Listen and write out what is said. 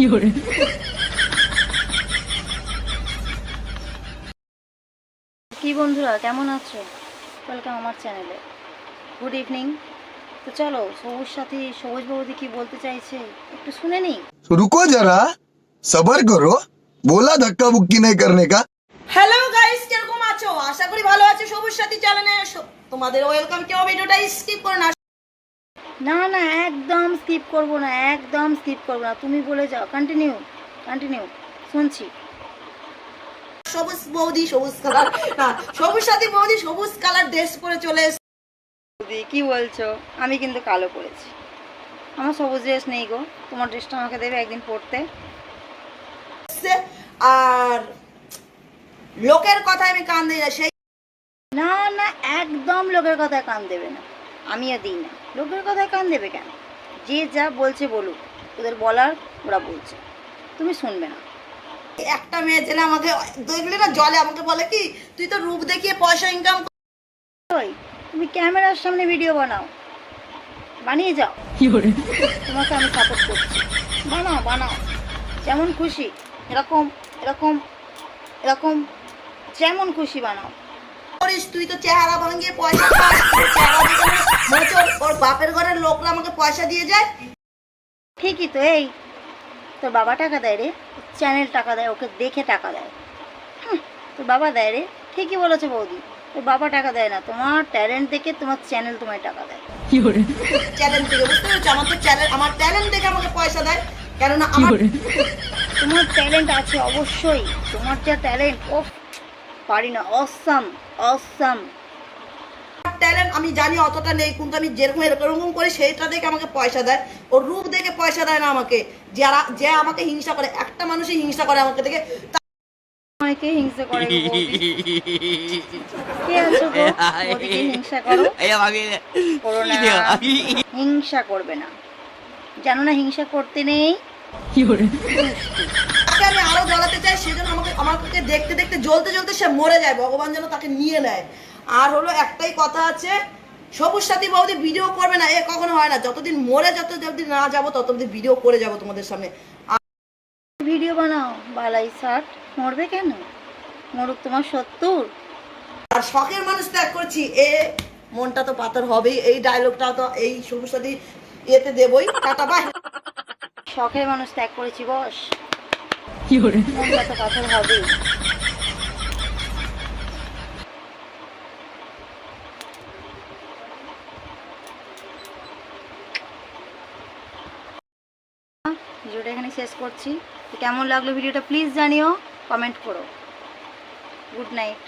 有人。কি বন্ধুরা কেমন আছো? ওয়েলকাম আমার চ্যানেলে গুড ইভিনিং তো চলো সবুজ সাথে সবুজ বৌদি কি বলতে চাইছে? একটু শুনে নি। রুকো যারা সবার করো। বলা ধাক্কা বুক্কি নাই করনে কা। হ্যালো গাইস কেমন আছো? আশা করি ভালো আছো সবুজ সাথে চ্যানেলে তোমাদের ওয়েলকাম কেউ ভিডিওটা স্কিপ করো না। না না একদম স্কিপ করব না একদম স্কিপ করব না। তুমি বলে যাও কন্টিনিউ কন্টিনিউ শুনছি। সবুজ বৌদি সবুজ কালার সবুজ সাথী বৌদি সবুজ কালার ড্রেস পরে চলে বৌদি কি বলছো? আমি কিন্তু কালো পরেছি। আমার সবুজ ড্রেস নেই গো তোমার ড্রেসটা আমাকে দেবে একদিন পরতে। এসছে আর লোকের কথায় আমি কান দিই না সেই না না একদম লোকের কথায় কান দেবে না। আমিও দিই না। লোকের কথায় কান দেবে কেন? যে যা বলছে বলুক ওদের বলার ওরা বলছে। তুমি শুনবে না। একটা মেয়ে ছেলে আমাকে দেখলে না জলে আমাকে বলে কি তুই তো রূপ দেখিয়ে পয়সা ইনকাম ওই তুমি ক্যামেরার সামনে ভিডিও বানাও। বানিয়ে যাও। তোমাকে আমি সাপোর্ট করছি। বানাও বানাও। যেমন খুশি এরকম এরকম এরকম যেমন খুশি বানাও। করিস? তুই তো চেহারা ভাঙিয়ে পয়সা দেখে ওর বাপের ঘরের লোকরা আমাকে পয়সা দিয়ে যায়। ঠিকই তো এই তোর বাবা টাকা দেয় রে। চ্যানেল টাকা দেয় ওকে দেখে টাকা দেয়। তোর বাবা দেয় রে। ঠিকই বলেছে বৌদি। তোর বাবা টাকা দেয় না। তোমার ট্যালেন্ট দেখে তোমার চ্যানেল তোমায় টাকা দেয়। চ্যালেঞ্জ থেকে বুঝতে পেরেছ? আমার তো চ্যালেঞ্জ আমার ট্যালেন্ট দেখে আমাকে পয়সা দেয়। কেননা আমার তোমার ট্যালেন্ট আছে অবশ্যই। তোমার যা ট্যালেন্ট ও পারি না। অসাম অসাম ট্যালেন্ট আমি জানি অতটা নেই কিন্তু আমি যেরকম এরকম করি সেইটা দেখে আমাকে পয়সা দেয়। ওর রূপ দেখে পয়সা দেয় না আমাকে। যারা যে আমাকে হিংসা করে একটা মানুষই হিংসা করে আমাকে দেখে। অনেকে হিংসা করে কে আছো হিংসা করো? করো হিংসা করবে না। জানো না হিংসা করতে নেই। তাকে আমি আরও জ্বালাতে চাই সেজন্য আমাকে আমাকে দেখতে দেখতে জ্বলতে জ্বলতে সে মরে যায় ভগবান যেন তাকে নিয়ে নেয়। আর হলো একটাই কথা আছে সবুজ সাথী বৌদি ভিডিও করবে না এ কখনো হয় না। যতদিন মরে যত যতদিন না যাব ততদিন ভিডিও করে যাব তোমাদের সামনে। ভিডিও বানাও বালাই ষাট মরবে কেন? মরুক তোমার সত্তর আর শখের মানুষ ত্যাগ করছি এ মনটা তো পাথর হবেই। এই ডায়লগটা তো এই সবুজ সাথী ইয়েতে দেবই। টাটা বাই শখের মানুষ ত্যাগ করেছি বস। ভিডিওটা এখানে শেষ করছি। কেমন লাগল ভিডিওটা প্লিজ জানিও কমেন্ট করো। Good night.